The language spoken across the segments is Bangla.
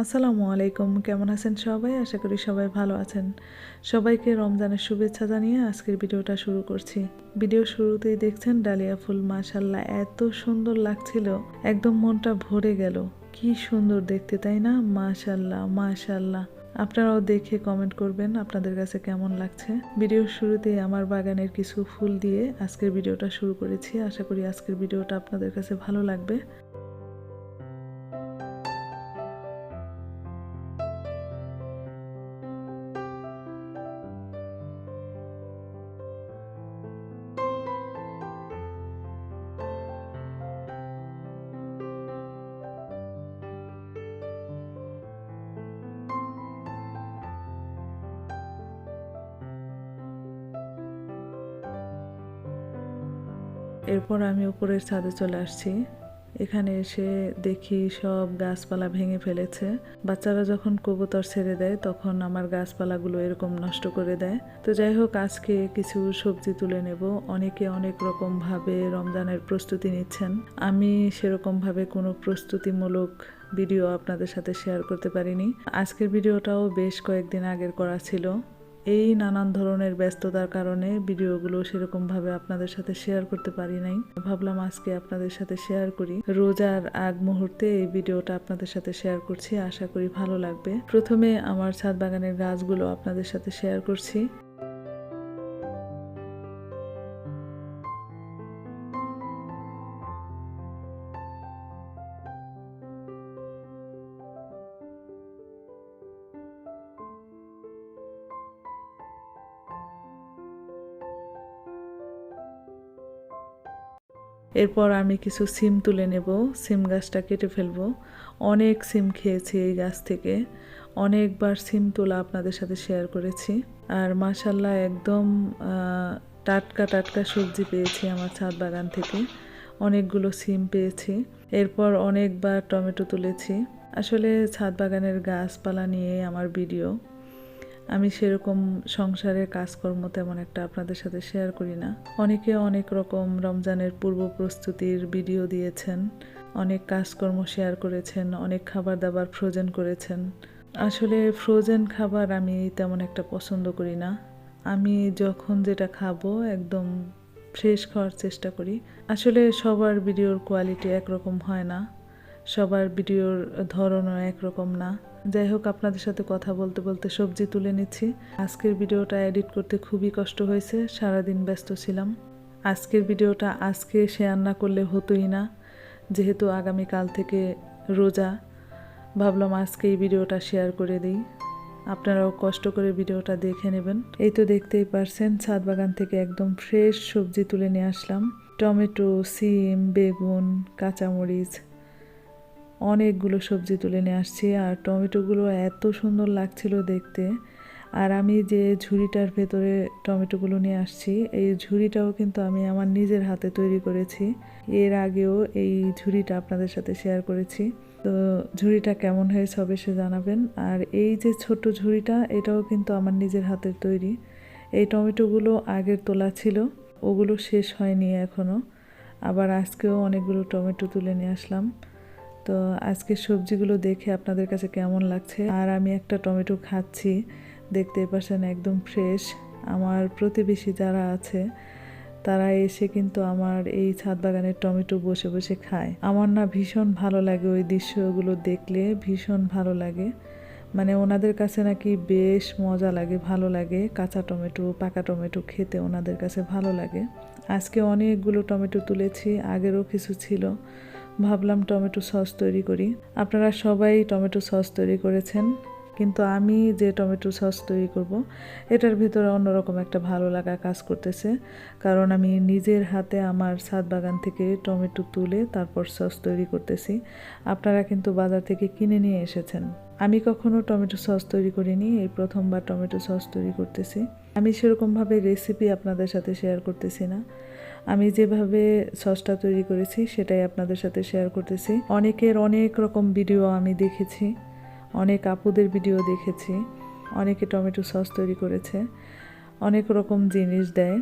আসসালামু আলাইকুম। কেমন আছেন সবাই? আশা করি সবাই ভালো আছেন। সবাইকে রমজানের শুভেচ্ছা জানিয়ে আজকের ভিডিওটা শুরু করছি। ভিডিও শুরুতেই দেখছেন ডালিয়া ফুল মাশাল্লাহ এত সুন্দর লাগছিল। একদম মনটা ভরে গেল। কি সুন্দর দেখতে, তাই না? মাশাল্লাহ মাশাল্লাহ আপনারাও দেখে কমেন্ট করবেন আপনাদের কাছে কেমন লাগছে। ভিডিওর শুরুতেই আমার বাগানের কিছু ফুল দিয়ে আজকের ভিডিওটা শুরু করেছি। আশা করি আজকের ভিডিওটা আপনাদের কাছে ভালো লাগবে। এরপর আমি উপরের ছাদে চলে আসছি। এখানে এসে দেখি সব গাছপালা ভেঙে ফেলেছে। বাচ্চারা যখন কবুতর ছেড়ে দেয়, তখন আমার গাছপালাগুলো এরকম নষ্ট করে দেয়। তো যাই হোক, আজকে কিছু সবজি তুলে নেব। অনেকে অনেক রকম ভাবে রমজানের প্রস্তুতি নিচ্ছেন। আমি সেরকম ভাবে কোনো প্রস্তুতিমূলক ভিডিও আপনাদের সাথে শেয়ার করতে পারিনি। আজকের ভিডিওটাও বেশ কয়েকদিন আগের করা ছিল। এই নানান ধরনের ব্যস্ততার কারণে ভিডিওগুলো সেরকমভাবে আপনাদের সাথে শেয়ার করতে পারি নাই। ভাবলাম আজকে আপনাদের সাথে শেয়ার করি। রোজার আগ মুহূর্তে এই ভিডিওটা আপনাদের সাথে শেয়ার করছি। আশা করি ভালো লাগবে। প্রথমে আমার ছাদ বাগানের গাছগুলো আপনাদের সাথে শেয়ার করছি। এরপর আমি কিছু সিম তুলে নেব, সিম গাছটা কেটে ফেলব। অনেক সিম খেয়েছি এই গাছ থেকে। অনেকবার সিম তোলা আপনাদের সাথে শেয়ার করেছি। আর মাসাল্লাহ একদম টাটকা টাটকা সবজি পেয়েছি আমার ছাদ বাগান থেকে। অনেকগুলো সিম পেয়েছি। এরপর অনেকবার টমেটো তুলেছি। আসলে ছাদ বাগানের গাছপালা নিয়ে আমার ভিডিও আমি সেরকম সংসারের কাজকর্ম তেমন একটা আপনাদের সাথে শেয়ার করি না। অনেকে অনেক রকম রমজানের পূর্ব প্রস্তুতির ভিডিও দিয়েছেন, অনেক কাজকর্ম শেয়ার করেছেন, অনেক খাবার দাবার ফ্রোজেন করেছেন। আসলে ফ্রোজেন খাবার আমি তেমন একটা পছন্দ করি না। আমি যখন যেটা খাব একদম ফ্রেশ খাওয়ার চেষ্টা করি। আসলে সবার ভিডিওর কোয়ালিটি একরকম হয় না, সবার ভিডিওর ধরনও একরকম না। যাই হোক, আপনাদের সাথে কথা বলতে বলতে সবজি তুলে নিচ্ছি। আজকের ভিডিওটা এডিট করতে খুবই কষ্ট হয়েছে, সারাদিন ব্যস্ত ছিলাম। আজকের ভিডিওটা আজকে শেয়ার না করলে হতোই না। যেহেতু আগামীকাল থেকে রোজা, ভাবলাম আজকে এই ভিডিওটা শেয়ার করে দিই। আপনারাও কষ্ট করে ভিডিওটা দেখে নেবেন। এই তো দেখতেই পারছেন, ছাদ বাগান থেকে একদম ফ্রেশ সবজি তুলে নিয়ে আসলাম। টমেটো, সিম, বেগুন, কাঁচামরিচ অনেকগুলো সবজি তুলে নিয়ে আসছি আর টমেটোগুলো এত সুন্দর লাগছিল দেখতে। আর আমি যে ঝুড়িটার ভেতরে টমেটোগুলো নিয়ে আসছি, এই ঝুড়িটাও কিন্তু আমি আমার নিজের হাতে তৈরি করেছি। এর আগেও এই ঝুড়িটা আপনাদের সাথে শেয়ার করেছি। তো ঝুড়িটা কেমন হয়েছে অবশ্যই জানাবেন। আর এই যে ছোট ঝুড়িটা, এটাও কিন্তু আমার নিজের হাতের তৈরি। এই টমেটোগুলো আগের তোলা ছিল, ওগুলো শেষ হয়নি এখনও আবার আজকেও অনেকগুলো টমেটো তুলে নিয়ে আসলাম। তো আজকে সবজিগুলো দেখে আপনাদের কাছে কেমন লাগছে? আর আমি একটা টমেটো খাচ্ছি দেখতে পাচ্ছেন একদম ফ্রেশ আমার প্রতিবেশী যারা আছে, তারা এসে কিন্তু আমার এই ছাদ বাগানের টমেটো বসে বসে খায়। আমার না ভীষণ ভালো লাগে ওই দৃশ্যগুলো দেখলে, ভীষণ ভালো লাগে। মানে ওনাদের কাছে নাকি বেশ মজা লাগে, ভালো লাগে। কাঁচা টমেটো, পাকা টমেটো খেতে ওনাদের কাছে ভালো লাগে। আজকে অনেকগুলো টমেটো তুলেছি, আগেরও কিছু ছিল। ভাবলাম টমেটো সস তৈরি করি। আপনারা সবাই টমেটো সস তৈরি করেছেন, কিন্তু আমি যে টমেটো সস তৈরি করব, এটার ভিতরে অন্যরকম একটা ভালো লাগা কাজ করতেছে। কারণ আমি নিজের হাতে আমার ছাদ বাগান থেকে টমেটো তুলে তারপর সস তৈরি করতেছি। আপনারা কিন্তু বাজার থেকে কিনে নিয়ে এসেছেন। আমি কখনো টমেটো সস তৈরি করিনি, এই প্রথমবার টমেটো সস তৈরি করতেছি। আমি সেরকমভাবে রেসিপি আপনাদের সাথে শেয়ার করতেছি না। আমি যেভাবে সসটা তৈরি করেছি, সেটাই আপনাদের সাথে শেয়ার করতেছি। অনেকের অনেক রকম ভিডিও আমি দেখেছি, অনেক আপুদের ভিডিও দেখেছি, অনেকে টমেটো সস তৈরি করেছে, অনেক রকম জিনিস দেয়।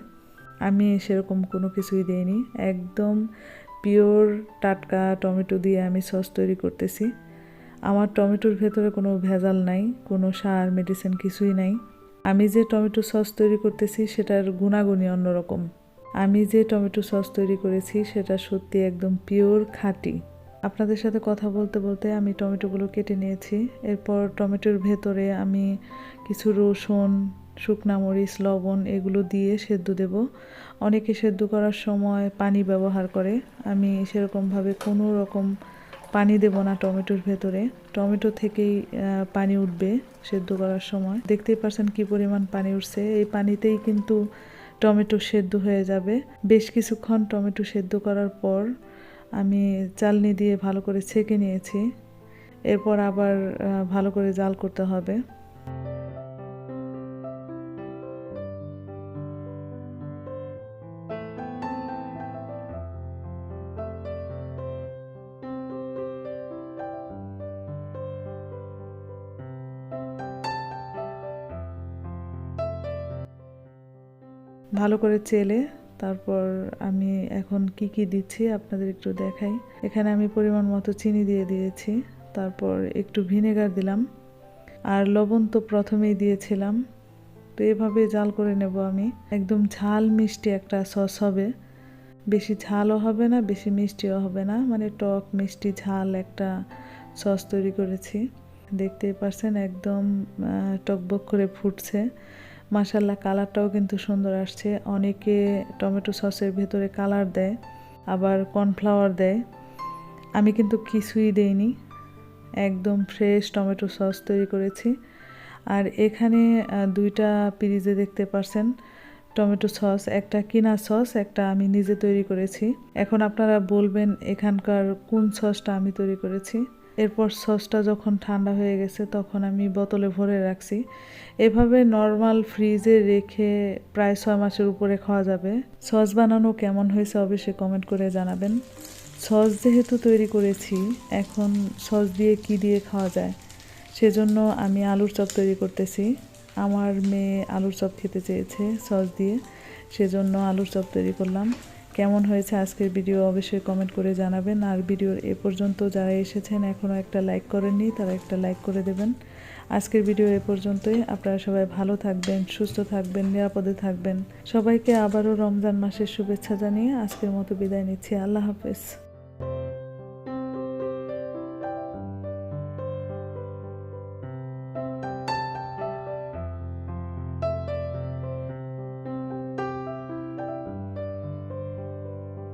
আমি সেরকম কোনো কিছুই দেইনি, একদম পিওর টাটকা টমেটো দিয়ে আমি সস তৈরি করতেছি। আমার টমেটোর ভেতরে কোনো ভেজাল নাই, কোনো সার মেডিসিন কিছুই নাই। আমি যে টমেটো সস তৈরি করতেছি, সেটার গুণাগুণই অন্যরকম। আমি যে টমেটো সস তৈরি করেছি, সেটা সত্যি একদম পিওর খাঁটি। আপনাদের সাথে কথা বলতে বলতে আমি টমেটোগুলো কেটে নিয়েছি। এরপর টমেটোর ভেতরে আমি কিছু রসুন, শুকনা মরিচ, লবণ এগুলো দিয়ে সেদ্ধ দেব। অনেকে সেদ্ধ করার সময় পানি ব্যবহার করে। আমি সেরকমভাবে কোনো রকম পানি দেব না টমেটোর ভেতরে। টমেটো থেকেই পানি উঠবে সেদ্ধ করার সময়। দেখতেই পারছেন কি পরিমাণ পানি উঠছে। এই পানিতেই কিন্তু টমেটো সেদ্ধ হয়ে যাবে। বেশ কিছুক্ষণ টমেটো সেদ্ধ করার পর আমি চালনি দিয়ে ভালো করে ছেঁকে নিয়েছি। এরপর আবার ভালো করে জাল করতে হবে। ভালো করে চেলে, তারপর আমি এখন কি কি দিচ্ছি আপনাদের একটু দেখাই। এখানে আমি পরিমাণ মতো চিনি দিয়ে দিয়েছি, তারপর একটু ভিনেগার দিলাম, আর লবণ তো প্রথমেই দিয়েছিলাম। তো এভাবে জাল করে নেব আমি। একদম ঝাল মিষ্টি একটা সস হবে। বেশি ঝালও হবে না, বেশি মিষ্টিও হবে না। মানে টক, মিষ্টি, ঝাল একটা সস তৈরি করেছি। দেখতেই পারছেন একদম টকবক করে ফুটছে। মাসাল্লাহ কালারটাও কিন্তু সুন্দর আসছে। অনেকে টমেটো সসের ভেতরে কালার দেয়, আবার কর্নফ্লাওয়ার দেয়। আমি কিন্তু কিছুই দেইনি। একদম ফ্রেশ টমেটো সস তৈরি করেছি। আর এখানে দুইটা পিরিজে দেখতে পারছেন টমেটো সস, একটা কিনা সস, একটা আমি নিজে তৈরি করেছি। এখন আপনারা বলবেন এখানকার কোন সসটা আমি তৈরি করেছি। এরপর সসটা যখন ঠান্ডা হয়ে গেছে, তখন আমি বোতলে ভরে রাখছি। এভাবে নর্মাল ফ্রিজে রেখে প্রায় ছয় মাসের উপরে খাওয়া যাবে। সস বানানো কেমন হয়েছে অবশ্যই কমেন্ট করে জানাবেন। সস যেহেতু তৈরি করেছি, এখন সস দিয়ে কি দিয়ে খাওয়া যায়, সেজন্য আমি আলুর চপ তৈরি করতেছি। আমার মেয়ে আলুর চপ খেতে চেয়েছে সস দিয়ে, সেজন্য আলুর চপ তৈরি করলাম। কেমন হয়েছে আজকের ভিডিও অবশ্যই কমেন্ট করে জানাবেন। আর ভিডিওর এ পর্যন্ত যারা এসেছেন এখনও একটা লাইক করেননি, তারা একটা লাইক করে দেবেন। আজকের ভিডিও এ পর্যন্তই। আপনারা সবাই ভালো থাকবেন, সুস্থ থাকবেন, নিরাপদে থাকবেন। সবাইকে আবারও রমজান মাসের শুভেচ্ছা জানিয়ে আজকের মতো বিদায় নিচ্ছি। আল্লাহ হাফেজ।